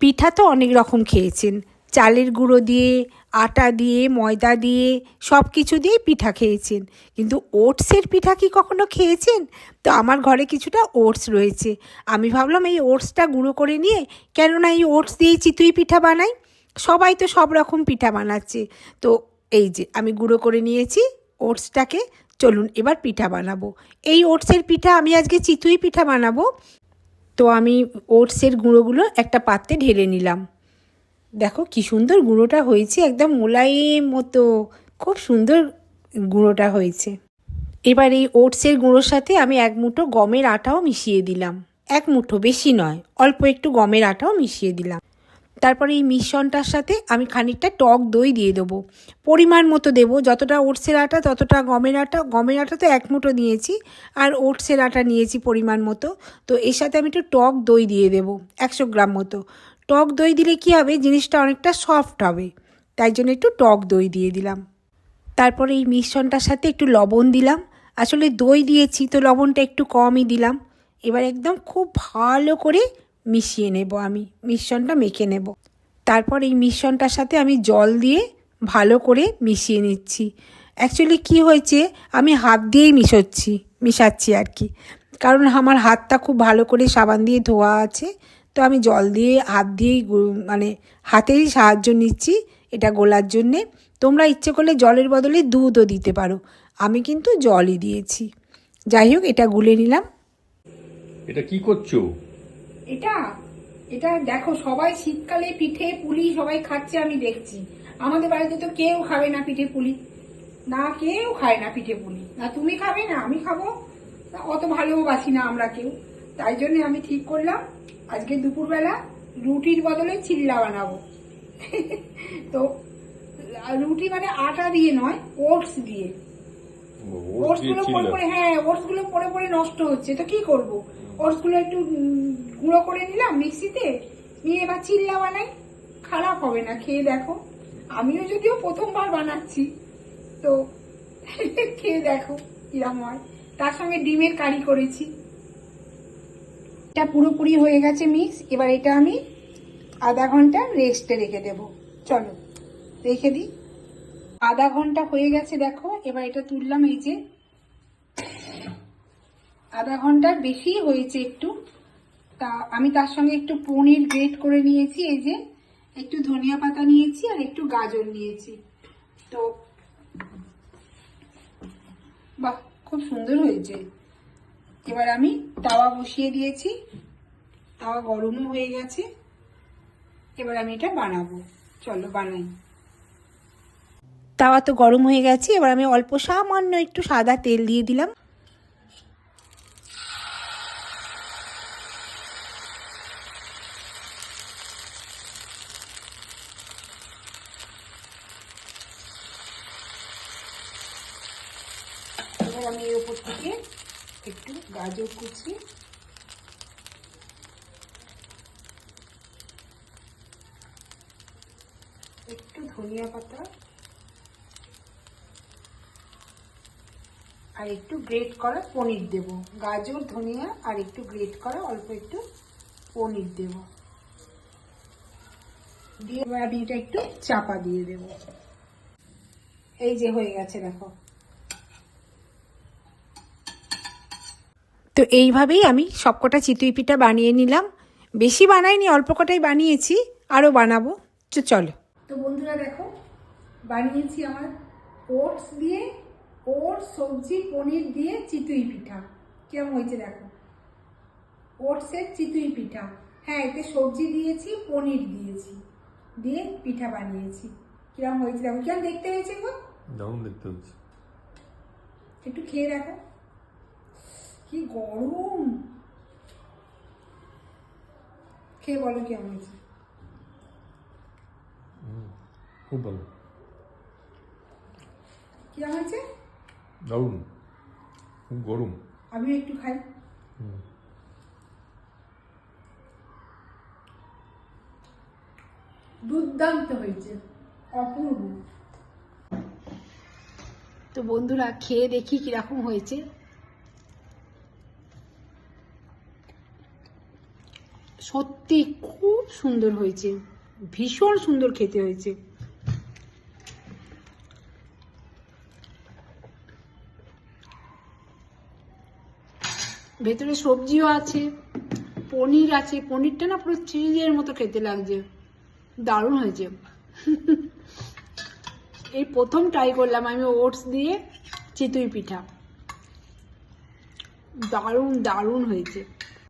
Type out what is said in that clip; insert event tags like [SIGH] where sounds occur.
পিঠা তো অনেক রকম খেয়েছেন। চালের গুঁড়ো দিয়ে, আটা দিয়ে, ময়দা দিয়ে সব কিছু দিয়ে পিঠা খেয়েছেন। কিন্তু ওটসের পিঠা কি কখনো খেয়েছেন? তো আমার ঘরে কিছুটা ওটস রয়েছে। আমি ভাবলাম এই ওটসটা গুঁড়ো করে নিয়ে কেননা এই ওটস দিয়েই চিতুই পিঠা বানাই। সবাই তো সব রকম পিঠা বানাচ্ছে। তো এই যে আমি গুঁড়ো করে নিয়েছি ওটসটাকে। চলুন এবার পিঠা বানাবো। এই ওটসের পিঠা আমি আজকে চিতুই পিঠা বানাবো। তো আমি ওটসের গুঁড়োগুলো একটা পাত্রে ঢেলে নিলাম। দেখো কি সুন্দর গুঁড়োটা হয়েছে, একদম মোলায়েম মতো, খুব সুন্দর গুঁড়োটা হয়েছে। এবার এই ওটসের গুঁড়োর সাথে আমি এক মুঠো গমের আটাও মিশিয়ে দিলাম। এক মুঠো বেশি নয়, অল্প একটু গমের আটাও মিশিয়ে দিলাম। তারপরে এই মিশ্রণটার সাথে আমি খানিকটা টক দই দিয়ে দেবো। পরিমাণ মতো দেবো, যতটা ওটসের আটা, ততটা গমের আটা। গমের আটা তো এক মুঠো নিয়েছি, আর ওটসের আটা নিয়েছি পরিমাণ মতো। তো এর সাথে আমি একটু টক দই দিয়ে দেবো, একশো গ্রাম মতো। টক দই দিলে কী হবে, জিনিসটা অনেকটা সফট হবে, তাই জন্য একটু টক দই দিয়ে দিলাম। তারপরে এই মিশ্রণটার সাথে একটু লবণ দিলাম। আসলে দই দিয়েছি, তো লবণটা একটু কমই দিলাম। এবার একদম খুব ভালো করে মিশিয়ে নেব আমি, মিশ্রণটা মেখে নেব। তারপর এই মিশ্রণটার সাথে আমি জল দিয়ে ভালো করে মিশিয়ে নিচ্ছি। অ্যাকচুয়ালি কি হয়েছে? আমি হাত দিয়েই মিশোচ্ছি, মিশাচ্ছি আর কি। কারণ আমার হাতটা খুব ভালো করে সাবান দিয়ে ধোয়া আছে, তো আমি জল দিয়ে হাত দিয়েই মানে হাতেরই সাহায্য নিচ্ছি এটা গোলার জন্যে। তোমরা ইচ্ছে করলে জলের বদলে দুধও দিতে পারো। আমি কিন্তু জলই দিয়েছি। যাই হোক, এটা গুলে নিলাম। এটা কি করছ? এটা এটা দেখো সবাই শীতকালে পিঠে পুলি সবাই খাচ্ছে আমি দেখছি। আমাদের বাড়িতে তো কেউ খাবে না পিঠে পুলি। না কেউ খায় না পিঠে পুলি। না তুমি খাবে না আমি খাব। অত ভালোবাসি না আমরা কেউ। তাই জন্য আমি ঠিক করলাম আজকে দুপুরবেলা রুটির বদলে চিল্লা বানাবো। [LAUGHS] তো রুটি মানে আটা দিয়ে নয় ওটস দিয়ে। ওটসগুলো পরে পরে হ্যাঁ ওটসগুলো পরে পরে নষ্ট হচ্ছে। তো কি করব? ওটসগুলো একটু গুঁড়ো করে নিলাম মিক্সিতে, নিয়ে এবার চিল্লা বানাই খারাপ হবে না, খেয়ে দেখো। আমিও যদিও প্রথমবার বানাচ্ছি, তো [LAUGHS] খেয়ে দেখো কিরম হয়। তার সঙ্গে ডিমের কারি করেছি। এটা পুরোপুরি হয়ে গেছে মিক্স, এবার এটা আমি আধা ঘণ্টা রেস্টে রেখে দেব। চলো, রেখে দিই। আধা ঘণ্টা হয়ে গেছে, দেখো। এবার এটা তুললাম এই যে। আধা ঘণ্টার বেশি হয়েছে একটু। তা, আমি তার সঙ্গে একটু পনির গ্রেট করে নিয়েছি, এই যে একটু ধনিয়া পাতা নিয়েছি আর একটু গাজর নিয়েছি। তো, বাহ, খুব সুন্দর হয়েছে। এবার আমি তাওয়া বসিয়ে দিয়েছি। তাওয়া গরমও হয়ে গেছে। এবার আমি এটা বানাবো। চলো, বানাই। তাওয়া তো গরম হয়ে গেছে। এবার আমি অল্প সামান্য একটু সাদা তেল দিয়ে দিলাম এবার আমি এর উপর থেকে একটু গাজর কুচি। একটু ধনিয়া পাতা। আর একটু গ্রেট করা পনির দেব। গাজর, ধনিয়া আর একটু গ্রেট করা অল্প একটু পনির দেব। দিয়ে আমি এটা একটু চাপা দিয়ে দেব। এই যে হয়ে গেছে, দেখো। তো এইভাবেই আমি সবকটা চিতুই পিঠা বানিয়ে নিলাম। বেশি বানাইনি অল্প কটাই বানিয়েছি আরও বানাবো। তো চলো। তো বন্ধুরা দেখো বানিয়েছি আমার ওটস দিয়ে ওটস সবজি পনির দিয়ে চিতুই পিঠা। কেমন হয়েছে দেখো? ওটসের চিতুই পিঠা। হ্যাঁ এতে সবজি দিয়েছি পনির দিয়েছি দিয়ে পিঠা বানিয়েছি। কিরম হয়েছে দেখো? কিরম দেখতে হয়েছে গো? দারুণ দেখতে হচ্ছে একটু খেয়ে দেখো। কি গরম। খেয়ে বলো কেমন হয়েছে? খুব ভালো। কিরম হয়েছে? দারুণ। খুব গরম। আমি একটু খাই। দুর্দান্ত হয়েছে। অপূর্ব। তো বন্ধুরা খেয়ে দেখি কীরকম হয়েছে। সত্যি খুব সুন্দর হয়েছে। ভীষণ সুন্দর খেতে হয়েছে। ভেতরে সবজিও আছে, পনির আছে। পনিরটা না পুরো চিজের মতো খেতে লাগছে। দারুণ হয়েছে। এই প্রথম ট্রাই করলাম আমি ওটস দিয়ে চিতুই পিঠা। দারুণ দারুণ হয়েছে।